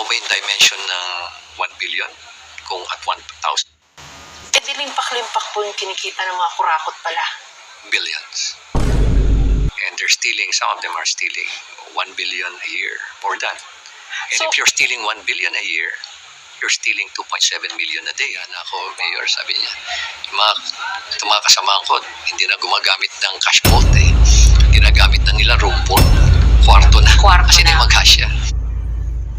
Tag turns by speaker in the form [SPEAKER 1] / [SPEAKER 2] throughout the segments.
[SPEAKER 1] mo ba yung dimension ng 1 billion? Kung at 1,000
[SPEAKER 2] Eh di limpak-limpak po yung kinikita ng mga kurakot pala.
[SPEAKER 1] billions. And they're stealing, some of them are stealing 1 billion a year, more than. And
[SPEAKER 2] So-
[SPEAKER 1] if you're stealing 1 billion a year, you're stealing 2.7 million a day. Ano ako, Mayor, sabi niya. Yung mga, itong mga kasamahan ko, hindi na gumagamit ng cash vault eh. Ginagamit na nila room vault. Kwarto na.
[SPEAKER 2] Kwarto
[SPEAKER 1] Kasi
[SPEAKER 2] na.
[SPEAKER 1] di mag-cash yan.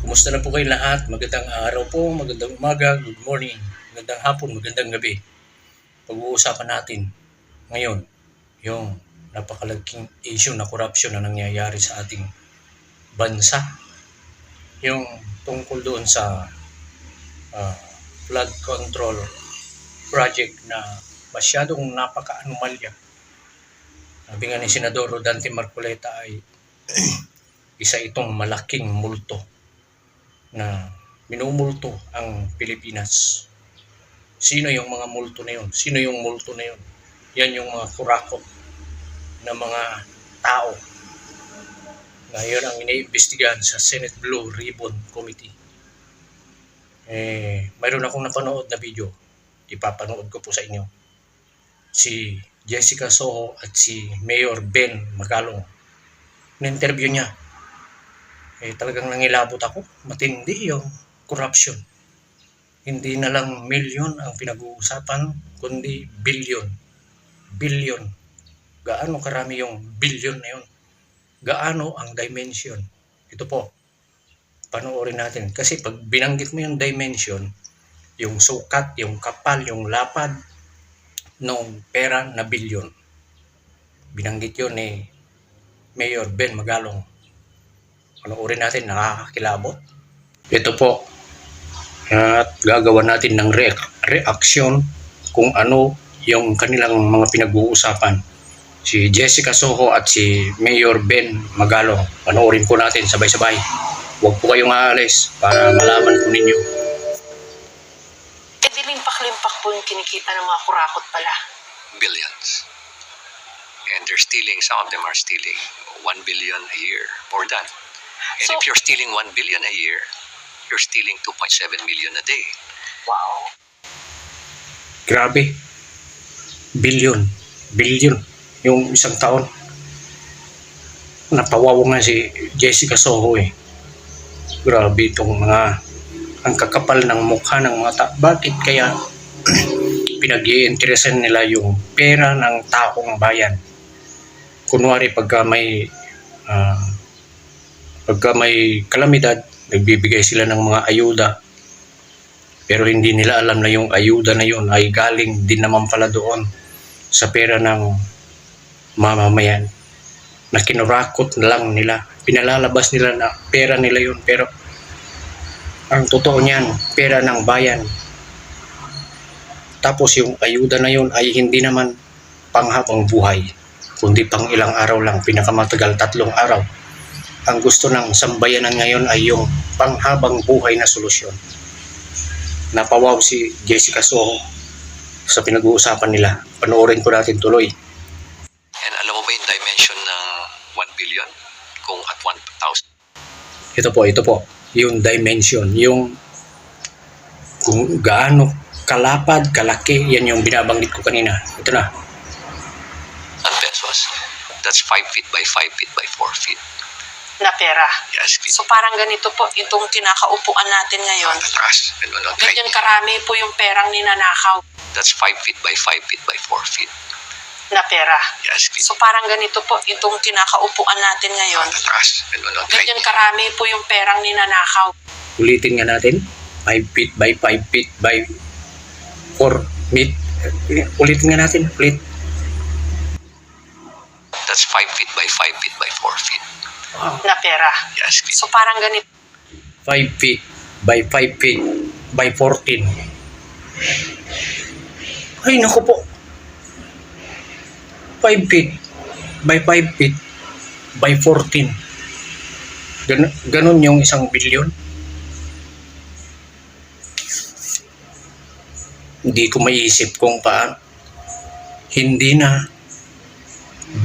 [SPEAKER 3] Kumusta na po kayo lahat? Magandang araw po, magandang umaga, good morning, magandang hapon, magandang gabi. Pag-uusapan natin ngayon yung napakalaking issue na corruption na nangyayari sa ating bansa. Yung tungkol doon sa ah, flood control project na masyadong napaka-anomalya. Sabi nga ni Senador Rodante Marcoleta ay isa itong malaking multo na minumulto ang Pilipinas. Sino yung mga multo na yun? Sino yung multo na yun? Yan yung mga kurakot na mga tao. Ngayon ang iniimbestigahan sa Senate Blue Ribbon Committee. Eh, mayroon akong napanood na video. Ipapanood ko po sa inyo. Si Jessica Soho at si Mayor Ben Magalong. Na-interview niya eh talagang nangilabot ako. Matindi yung corruption. Hindi na lang milyon ang pinag-uusapan, kundi billion. Billion. Gaano karami yung billion na yun? Gaano ang dimension? Ito po, panoorin natin. Kasi pag binanggit mo yung dimension, yung sukat, yung kapal, yung lapad ng pera na billion. Binanggit yun ni Mayor Ben Magalong panoorin natin, nakakakilabot. Ito po, at gagawa natin ng re- reaction kung ano yung kanilang mga pinag-uusapan. Si Jessica Soho at si Mayor Ben Magalong. Panoorin po natin sabay-sabay. Huwag po kayong aalis para malaman po ninyo.
[SPEAKER 2] Eh di limpak-limpak po yung kinikita ng mga kurakot pala.
[SPEAKER 1] Billions. And they're stealing, some of them are stealing 1 billion a year, more than. And
[SPEAKER 2] So-
[SPEAKER 1] if you're stealing 1 billion a year, you're stealing 2.7 million a day.
[SPEAKER 2] Wow.
[SPEAKER 3] Grabe. Billion. Billion. Yung isang taon. Napawaw nga si Jessica Soho eh. Grabe itong mga ang kakapal ng mukha ng mga ta- Bakit kaya pinag interesan nila yung pera ng taong bayan? Kunwari pagka may ah, pagka may kalamidad, nagbibigay sila ng mga ayuda pero hindi nila alam na yung ayuda na yun ay galing din naman pala doon sa pera ng mamamayan na kinurakot lang nila. Pinalalabas nila na pera nila yun pero ang totoo niyan, pera ng bayan. Tapos yung ayuda na yun ay hindi naman panghabang buhay, kundi pang ilang araw lang, pinakamatagal tatlong araw. Ang gusto ng sambayanan ngayon ay yung panghabang buhay na solusyon napawaw si Jessica Soho sa pinag-uusapan nila. Panoorin ko natin tuloy.
[SPEAKER 1] And alam mo ba yung dimension ng 1 billion? Kung at 1,000
[SPEAKER 3] Ito po, ito po. Yung dimension, yung kung gaano kalapad, kalaki, yan yung binabanggit ko kanina. Ito na.
[SPEAKER 1] pesos, that's 5 feet by 5 feet by 4 feet.
[SPEAKER 2] Na pera.
[SPEAKER 1] Yes,
[SPEAKER 2] So parang ganito po itong kinakaupuan natin ngayon.
[SPEAKER 1] ano,
[SPEAKER 2] Ganyan karami po yung perang ninanakaw
[SPEAKER 1] That's 5 feet by 5 feet by 4 feet.
[SPEAKER 2] na pera.
[SPEAKER 1] Yes,
[SPEAKER 2] So parang ganito po itong kinakaupuan natin ngayon.
[SPEAKER 1] ano,
[SPEAKER 2] Ganyan karami po yung perang ninanakaw.
[SPEAKER 3] Ulitin nga natin. 5 feet by 5 feet by 4 feet. Ulitin nga natin. Ulit.
[SPEAKER 1] That's 5 feet by 5 feet by 4 feet.
[SPEAKER 3] Wow.
[SPEAKER 2] Na pera.
[SPEAKER 1] Yes,
[SPEAKER 2] So parang ganito
[SPEAKER 3] 5 feet by 5 feet by 14. Ay, naku po. 5 feet by 5 feet by 14. Gan ganon yung isang bilyon. Hindi ko maiisip kung paano. Hindi na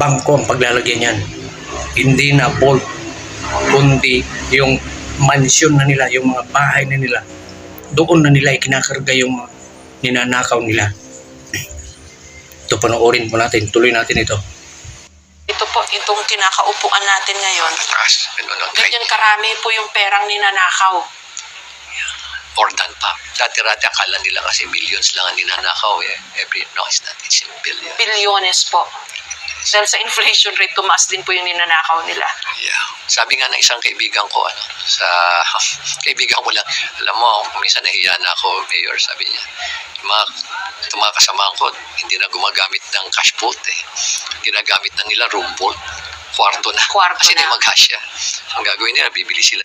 [SPEAKER 3] bangko ang paglalagyan yan. Hindi na bolt, kundi yung mansyon na nila, yung mga bahay na nila. Doon na nila ikinakarga yung mga ninanakaw nila. Ito, panoorin po natin. Tuloy natin ito.
[SPEAKER 2] Ito po, itong kinakaupuan natin ngayon.
[SPEAKER 1] Ang
[SPEAKER 2] Ganyan karami po yung perang ninanakaw.
[SPEAKER 1] More than pa. Dati-rati akala nila kasi millions lang ang ninanakaw eh. Every, no, it's not. It's in billion.
[SPEAKER 2] Bilyones po. Dahil sa inflation rate, tumaas din po yung ninanakaw nila.
[SPEAKER 1] Yeah. Sabi nga ng isang kaibigan ko, ano, sa kaibigan ko lang, alam mo, minsan nahiya na ako, Mayor, sabi niya, "Yung mga, itong mga kasamahan ko, hindi na gumagamit ng cash vault eh. Ginagamit na nila room vault. Kwarto na.
[SPEAKER 2] Kwarto
[SPEAKER 1] Kasi
[SPEAKER 2] na.
[SPEAKER 1] di mag-cash yan. Ang gagawin nila, bibili sila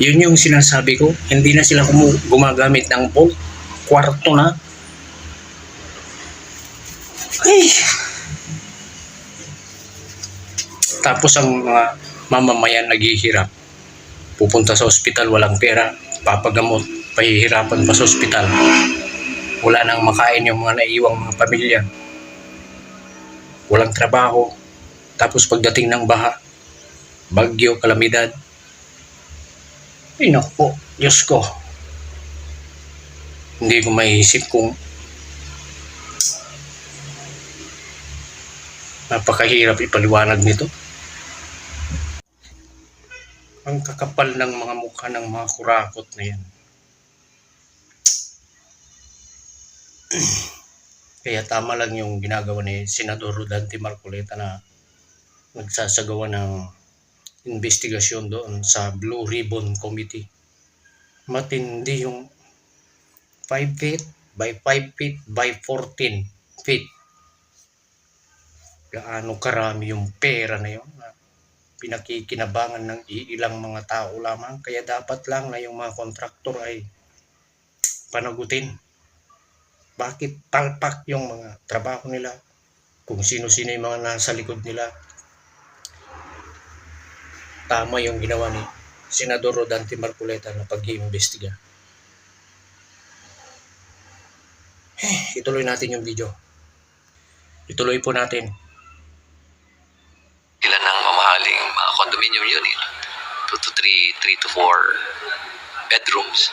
[SPEAKER 3] Yun yung sinasabi ko. Hindi na sila gumagamit ng bolt. Kwarto na. Ay. Tapos ang mga mamamayan naghihirap. Pupunta sa ospital, walang pera. Papagamot, pahihirapan pa sa ospital. Wala nang makain yung mga naiwang mga pamilya. Walang trabaho. Tapos pagdating ng baha, bagyo, kalamidad, ay naku Diyos ko. Hindi ko maiisip kung napakahirap ipaliwanag nito. Ang kakapal ng mga mukha ng mga kurakot na yan. Kaya tama lang yung ginagawa ni Senador Rodante Marcoleta na nagsasagawa ng investigasyon doon sa Blue Ribbon Committee. Matindi yung 5 feet by 5 feet by 14 feet. Gaano karami yung pera na yun pinakikinabangan ng iilang mga tao lamang. Kaya dapat lang na yung mga kontraktor ay panagutin. Bakit palpak yung mga trabaho nila? Kung sino-sino yung mga nasa likod nila, tama yung ginawa ni Senador Rodante Marcoleta na pag-iimbestiga. Eh, ituloy natin yung video. Ituloy po natin.
[SPEAKER 1] sila ng mamahaling mga condominium unit. 2 to 3, 3 to 4 bedrooms.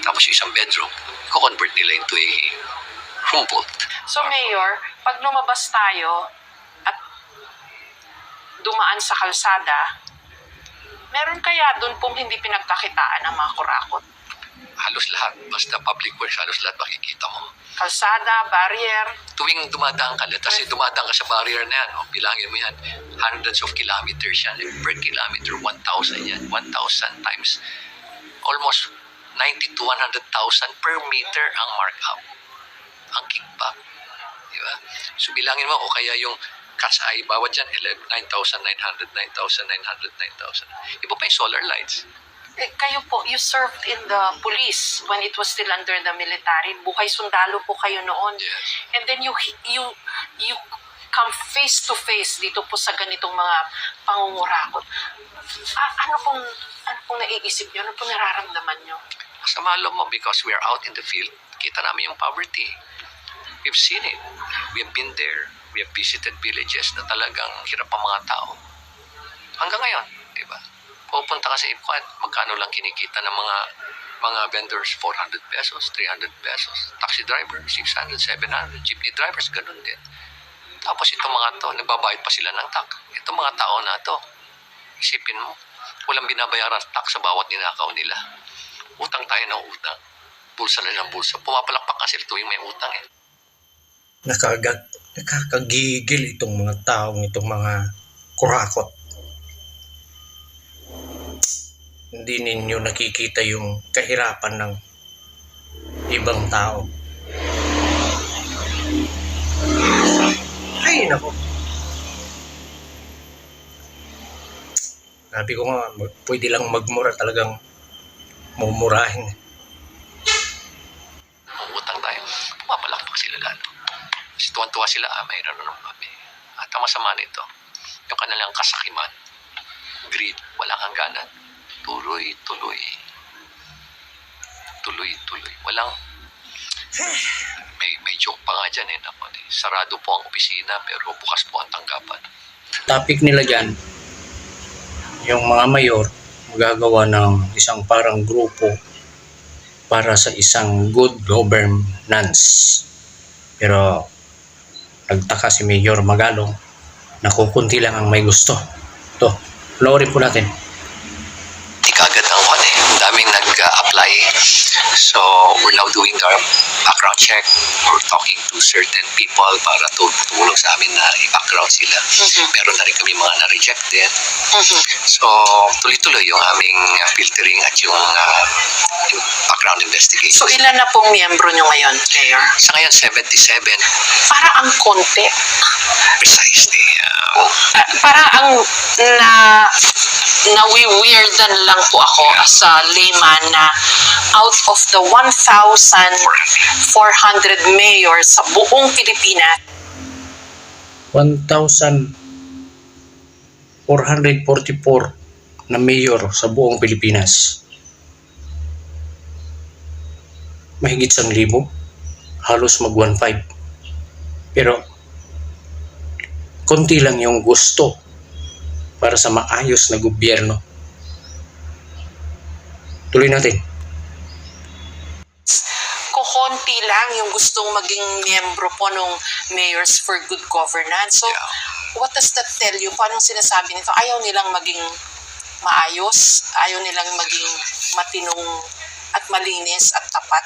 [SPEAKER 1] Tapos yung isang bedroom, ko-convert nila into a room vault.
[SPEAKER 2] So, Mayor, pag lumabas tayo at dumaan sa kalsada, meron kaya doon pong hindi pinagkakitaan ng mga kurakot?
[SPEAKER 1] Halos lahat, basta public works, halos lahat makikita mo.
[SPEAKER 2] Kalsada, barrier,
[SPEAKER 1] Tuwing dumadaan ka, let's say dumadaan ka sa barrier na yan, o, bilangin mo yan, hundreds of kilometers yan, per kilometer, 1,000 yan, 1,000 times, almost 90 to 100,000 per meter ang markup, ang kickback. Di ba? So bilangin mo, o kaya yung cat's eye, bawat dyan, 9,900, 9,900, 9,000. Iba pa yung solar lights.
[SPEAKER 2] Eh, kayo po, you served in the police when it was still under the military. Buhay sundalo po kayo noon.
[SPEAKER 1] Yes.
[SPEAKER 2] And then you you you come face to face dito po sa ganitong mga pangungurakot. A- ano pong ano pong naiisip niyo? Ano pong nararamdaman niyo?
[SPEAKER 1] Masama loob mo because we are out in the field. Kita namin yung poverty. We've seen it. We have been there. We have visited villages na talagang hirap ang mga tao. Hanggang ngayon? Pupunta ka sa Ipcot, magkano lang kinikita ng mga mga vendors, 400 pesos, 300 pesos. Taxi driver, 600, 700. Jeepney drivers, ganun din. Tapos itong mga to, nagbabayad pa sila ng tax. Itong mga tao na to, isipin mo, walang binabayaran tax sa bawat ninakaw nila. Utang tayo ng utang. Bulsa na ng bulsa. Pumapalakpak kasi tuwing may utang eh.
[SPEAKER 3] Nakagag, nakakagigil itong mga taong itong mga kurakot. Hindi ninyo nakikita yung kahirapan ng ibang tao. Ay, nako. Sabi ko nga, pwede lang magmura talagang mumurahin.
[SPEAKER 1] Kung utang tayo, pumapalakpak sila lalo. Kasi tuwan-tuwa sila, ah, mayroon naman kami. At ang masama nito, yung kanilang kasakiman, greed, walang hangganan. Tuloy, tuloy. Tuloy, tuloy. Walang, may, may joke pa nga dyan eh. Naman, eh. Sarado po ang opisina, pero bukas po ang tanggapan.
[SPEAKER 3] topic nila dyan, yung mga mayor, gagawa ng isang parang grupo para sa isang good governance. Pero nagtaka si Mayor Magalong na kukunti lang ang may gusto. To, panoorin po natin.
[SPEAKER 1] Di kagad ang kwan eh. Ang daming nag-apply. So, we're now doing our background check. We're talking to certain people para tu- tulong sa amin na i-background sila. Meron na rin kami mga na-rejected. So, tuloy-tuloy yung aming uh, filtering at yung uh, yung background investigation.
[SPEAKER 2] So ilan na pong miyembro nyo ngayon, Mayor?
[SPEAKER 1] sa ngayon, 77
[SPEAKER 2] Para ang konti.
[SPEAKER 1] precisely. Uh,
[SPEAKER 2] Ah, para ang na nawi-weirdan lang po ako as a layman na out of the 1,400 mayors sa buong Pilipinas,
[SPEAKER 3] 1,444 na mayor sa buong Pilipinas. Mahigit sang libo. Halos mag 1.5. Pero, konti lang yung gusto para sa maayos na gobyerno. Tuloy natin.
[SPEAKER 2] kukonti lang yung gustong maging miyembro po nung Mayors for Good Governance. So,
[SPEAKER 1] Yeah.
[SPEAKER 2] what does that tell you? Paano sinasabi nito? Ayaw nilang maging maayos, ayaw nilang maging matinong at malinis at tapat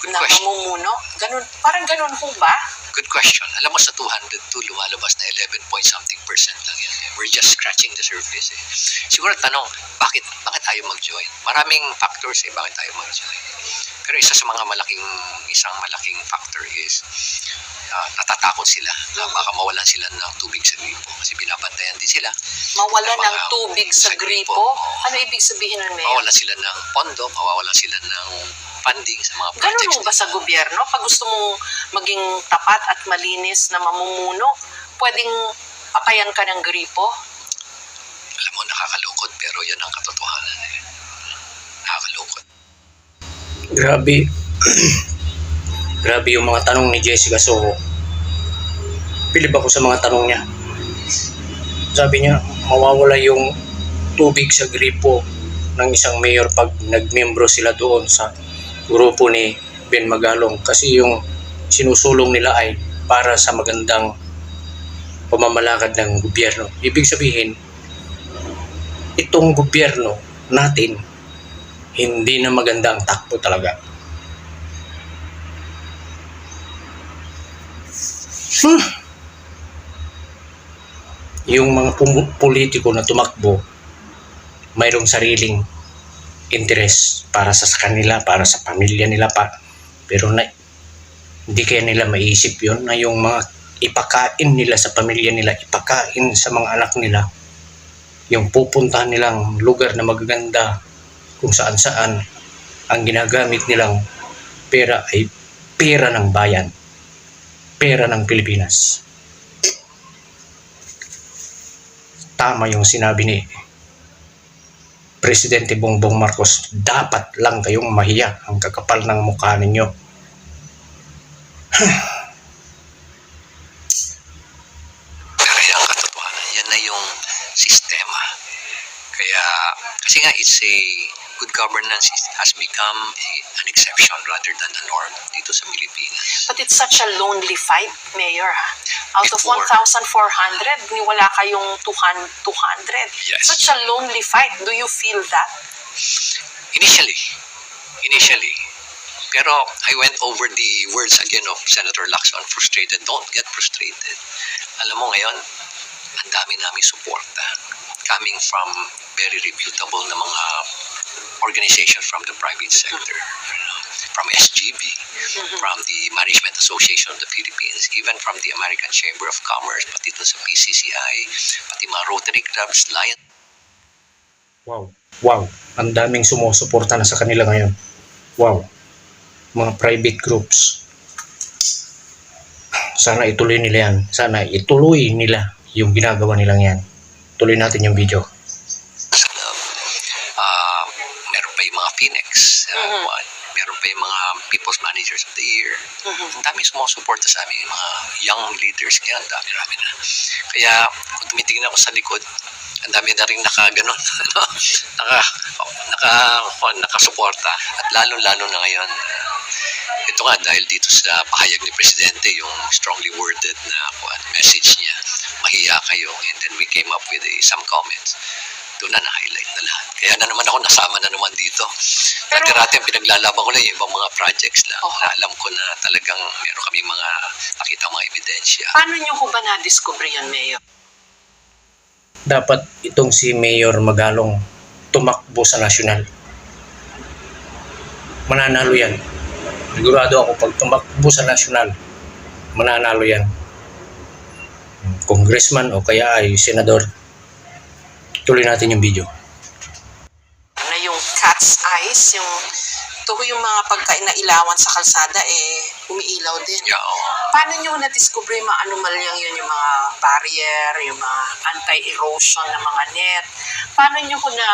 [SPEAKER 1] Good
[SPEAKER 2] na
[SPEAKER 1] question.
[SPEAKER 2] mamumuno. Ganun, parang ganun ho ba?
[SPEAKER 1] Good question. Alam mo sa 202, lumalabas na 11 point something percent lang yan. eh. We're just scratching the surface eh. Siguro tanong, bakit bakit tayo mag-join? Maraming factors eh, bakit tayo mag-join? Pero isa sa mga malaking, isang malaking factor is ah, natatakot sila na baka mawalan sila ng tubig sa gripo kasi binabantayan din sila.
[SPEAKER 2] Mawala
[SPEAKER 1] Ng mga-
[SPEAKER 2] ng tubig sa
[SPEAKER 1] sa gripo.
[SPEAKER 2] gripo? Ano ibig sabihin nun, Mayor?
[SPEAKER 1] Mawalan sila ng pondo, mawawalan sila ng funding sa mga
[SPEAKER 2] Ganun
[SPEAKER 1] projects.
[SPEAKER 2] mo ba sa gobyerno? Pag gusto mong maging tapat at malinis na mamumuno, pwedeng patayan ka ng gripo?
[SPEAKER 1] Alam mo, nakakalungkot pero yan ang katotohanan eh. Nakakalungkot.
[SPEAKER 3] Grabe. Grabe yung mga tanong ni Jessica Soho. Pilip ako sa mga tanong niya. Sabi niya, mawawala yung tubig sa gripo ng isang mayor pag nagmembro sila doon sa grupo ni Ben Magalong kasi yung sinusulong nila ay para sa magandang pamamalakad ng gobyerno. Ibig sabihin, itong gobyerno natin hindi na maganda ang takbo talaga. Hmm. Yung mga politiko na tumakbo, mayroong sariling interest para sa kanila, para sa pamilya nila pa. Pero na, hindi kaya nila maiisip yon na yung mga ipakain nila sa pamilya nila, ipakain sa mga anak nila, yung pupuntahan nilang lugar na magaganda, kung saan saan ang ginagamit nilang pera ay pera ng bayan, pera ng Pilipinas. Tama yung sinabi ni Presidente Bongbong Marcos, dapat lang kayong mahiya ang kakapal ng mukha ninyo.
[SPEAKER 1] Pero yan ang katotohanan. Yan na yung sistema. Kaya, kasi nga, it's a good governance is, has become a, an exception rather than a norm dito sa Pilipinas.
[SPEAKER 2] But it's such a lonely fight, Mayor. Ha? Out of
[SPEAKER 1] Before.
[SPEAKER 2] 1,400, ni wala kayong 200. 200.
[SPEAKER 1] Yes.
[SPEAKER 2] Such a lonely fight. Do you feel that?
[SPEAKER 1] Initially, initially, pero I went over the words again of Senator Lacson, frustrated. Don't get frustrated. Alam mo ngayon, ang dami namin suporta coming from very reputable na mga organization from the private sector. you know, From SGB, from the Management Association of the Philippines, even from the American Chamber of Commerce, pati dun sa PCCI, pati mga Rotary Clubs, Lion
[SPEAKER 3] Wow. Wow. Ang daming sumusuporta na sa kanila ngayon. Wow. Mga private groups. Sana ituloy nila yan. Sana ituloy nila yung ginagawa nilang yan. Tuloy natin yung video.
[SPEAKER 1] sa loob. Ah, meron pa yung mga Phoenix. Uh,
[SPEAKER 2] Mhm.
[SPEAKER 1] one. Meron pa yung mga Managers of the Year. Ang dami sumusuporta sa amin. Yung mga young leaders. Kaya ang dami-rami na. Kaya kung tumitingin ako sa likod, ang dami na rin nakaganon, ano? naka, naka, nakasuporta. At lalo-lalo na ngayon, ito nga dahil dito sa pahayag ni Presidente, yung strongly worded na kuwan, message niya, mahiya kayo, and then we came up with eh, some comments. Doon na na-highlight na lahat. Kaya na naman ako nasama na naman dito.
[SPEAKER 2] Pero-
[SPEAKER 1] Dati-dati ang pinaglalaban ko na yung ibang mga projects lang. Na alam ko na talagang meron kami mga nakita mga ebidensya.
[SPEAKER 2] Paano niyo ho ba na-discover yan, Mayor?
[SPEAKER 3] Dapat itong si Mayor Magalong tumakbo sa nasyonal. Mananalo yan. Sigurado ako pag tumakbo sa nasyonal, mananalo yan. Congressman o kaya ay senador. Tuloy natin yung video.
[SPEAKER 2] na yung cat's eyes, yung ito ho yung mga pagkain na ilawan sa kalsada, eh, umiilaw din.
[SPEAKER 1] Yeah.
[SPEAKER 2] Paano nyo na-discover yung mga anomalyang yun, yung mga barrier, yung mga anti-erosion na mga net? Paano nyo ko na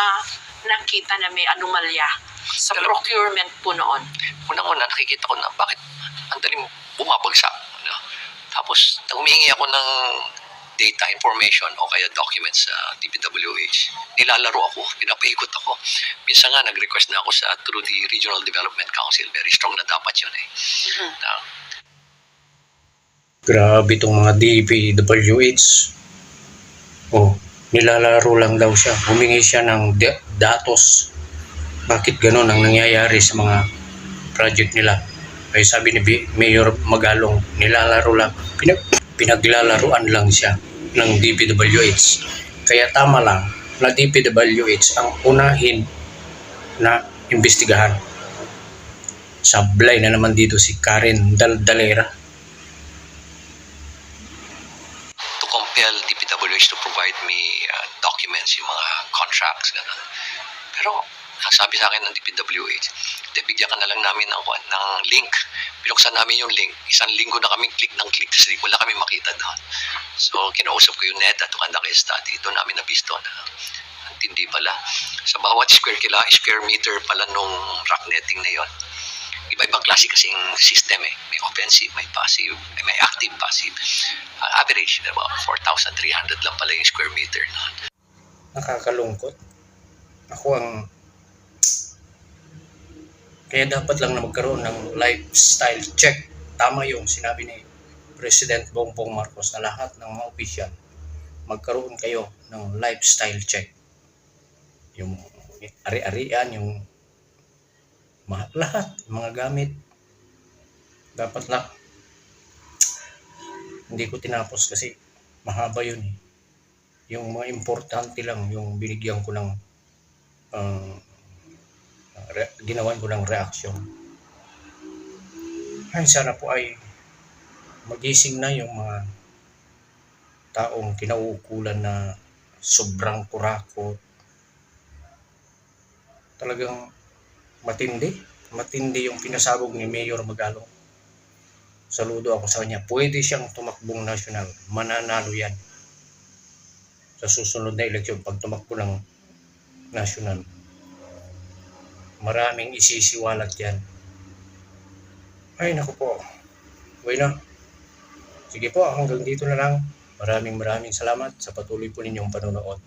[SPEAKER 2] nakita na may anomalya sa
[SPEAKER 1] Dalawa.
[SPEAKER 2] procurement po noon?
[SPEAKER 1] unang-una nakikita ko na bakit ang daling bumabagsak. Ano? Tapos humingi ako ng data information o kaya documents sa DPWH. Nilalaro ako, pinapaikot ako. Minsan nga nag-request na ako sa through the Regional Development Council. Very strong na dapat yun eh. Na,
[SPEAKER 3] Grabe itong mga DPWH. Oh, nilalaro lang daw siya. Humingi siya ng da- datos. Bakit ganun ang nangyayari sa mga project nila? Ay sabi ni Mayor Magalong, nilalaro lang. Pinag pinaglalaruan lang siya ng DPWH. Kaya tama lang na DPWH ang unahin na imbestigahan. Sablay na naman dito si Karen Daldalera.
[SPEAKER 1] to compel DPWH to provide me uh, documents, yung mga contracts, gano'n. Pero, sabi sa akin ng DPWH, "Hindi, bigyan ka na lang namin ng, ng link. Pinuksan namin yung link. Isang linggo na kami click ng click. Kasi wala kami makita doon. So, kinausap ko yung NEDA to conduct a study. Doon namin nabisto na ang tindi pala. Sa bawat square kila, square meter pala nung rock netting na yon. Iba-ibang klase kasing system eh. May offensive, may passive, may, may active, passive. Ang average, about 4,300 lang pala yung square meter
[SPEAKER 3] nakakalungkot. Ako ang kaya dapat lang na magkaroon ng lifestyle check. Tama yung sinabi ni President Bongbong Marcos na lahat ng mga opisyal magkaroon kayo ng lifestyle check. Yung ari-arian, yung lahat, mga gamit. Dapat lang. Hindi ko tinapos kasi mahaba yun eh yung mga importante lang yung binigyan ko ng uh, ginawan ko ng reaksyon. Ay, sana po ay magising na yung mga taong kinauukulan na sobrang kurakot. Talagang matindi. Matindi yung pinasabog ni Mayor Magalong. Saludo ako sa kanya. Pwede siyang tumakbong nasyonal. Mananalo yan sa susunod na eleksyon pag tumakbo ng national. Maraming isisiwalat yan. Ay, naku po. Bueno. Sige po, hanggang dito na lang. Maraming maraming salamat sa patuloy po ninyong panonood.